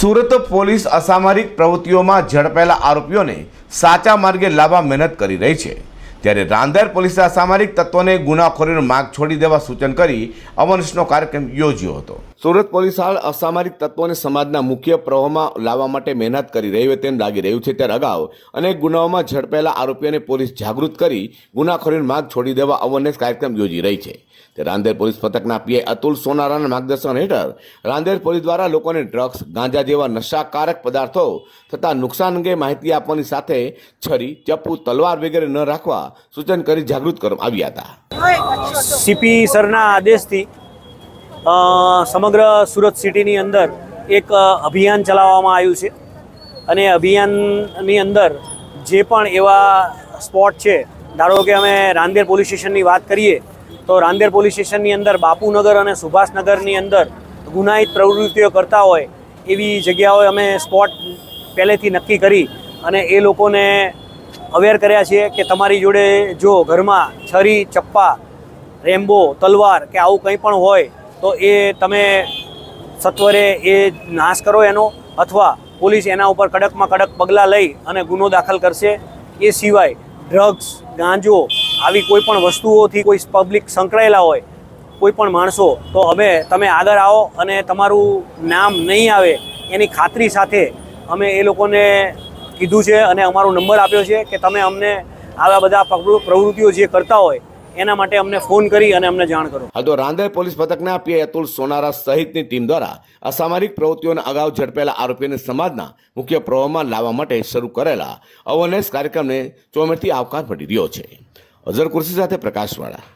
Surat police અસામરિક પ્રવૃત્તિઓમાં ઝડપાયેલા આરોપીઓને સાચા માર્ગે લાવવા મહેનત કરી રહી છે. ત્યારે રાંદેર પોલીસે અસામરિક તત્વોને ગુનાખોરીનો માર્ગ છોડી દેવા સૂચન કરી અવનશનો કાર્યક્રમ યોજ્યો હતો. સુરત પોલીસ હાલ અસામાજિક તત્વોને સમાજના મુખ્ય પ્રવાહમાં લાવવા માટે મહેનત કરી રહી હોય તેમ લાગી રહ્યું છે. ત્યારે અગાઉ અનેક ગુનાઓમાં ઝડપાયેલા આરોપીઓને પોલીસ જાગૃત કરી ગુનાખોરીનો માર્ગ છોડી દેવા અવરનેસ કાર્યક્રમ યોજી રહી છે. તે રાંદેર પોલીસ પથકના પીઆઈ અતુલ સોનારાના માર્ગદર્શન હેઠળ રાંદેર પોલીસ દ્વારા લોકોને ડ્રગ્સ, ગાંજા જેવા નશાકારક પદાર્થો તથા નુકસાન અંગે માહિતી આપવાની સાથે છરી, ચપ્પુ, તલવાર વગેરે ન રાખવા સૂચન કરી જાગૃત કરવામાં આવ્યા હતા. સીપી સરના આદેશથી સમગ્ર સુરત સિટીની અંદર એક અભિયાન ચલાવવામાં આવ્યું છે. અને અભિયાનની અંદર જે પણ એવા સ્પોટ છે, ધારો કે અમે રાંદેર પોલીસ સ્ટેશનની વાત કરીએ, તો રાંદેર પોલીસ સ્ટેશનની અંદર બાપુનગર અને સુભાષનગરની અંદર ગુનાહિત પ્રવૃત્તિઓ કરતા હોય, એવી જગ્યાઓએ અમે સ્પોટ પહેલેથી નક્કી કરી અને એ લોકોને અવેર કર્યા છીએ કે તમારી જોડે જો ઘરમાં છરી, ચપ્પા, રેમ્બો, તલવાર કે આવું કંઈ પણ હોય તો એ તમે સત્વરે એ નાશ કરો એનો અથવા પોલીસ એના ઉપર કડકમાં કડક પગલાં લઈ અને ગુનો દાખલ કરશે. એ સિવાય ડ્રગ્સ ગાંજો આવી કોઈ પણ વસ્તુઓથી કોઈ પબ્લિક સંકળાયેલા હોય, કોઈ પણ માણસો, તો અમે, તમે આગળ આવો અને તમારું નામ નહીં આવે એની ખાતરી સાથે અમે એ લોકોને કીધું છે અને અમારો નંબર આપ્યો છે કે તમે અમને આવા બધા પ્રવૃત્તિઓ જે કરતા હોય એના માટે અમને ફોન કરી અને અમને જાણ કરો. હાલ તો રાંદેર પોલીસ મથકના પીઆઈ અતુલ સોનારા સહિતની ટીમ દ્વારા અસામરિક પ્રવૃત્તિઓના અગાઉ ઝડપેલા આરોપીને સમાજના મુખ્ય પ્રવાહમાં લાવવા માટે શરૂ કરેલા અવેરનેસ કાર્યક્રમને ચોમેરથી આવકાર મળી રહ્યો છે. અઝર કુર્સી સાથે પ્રકાશવાળા.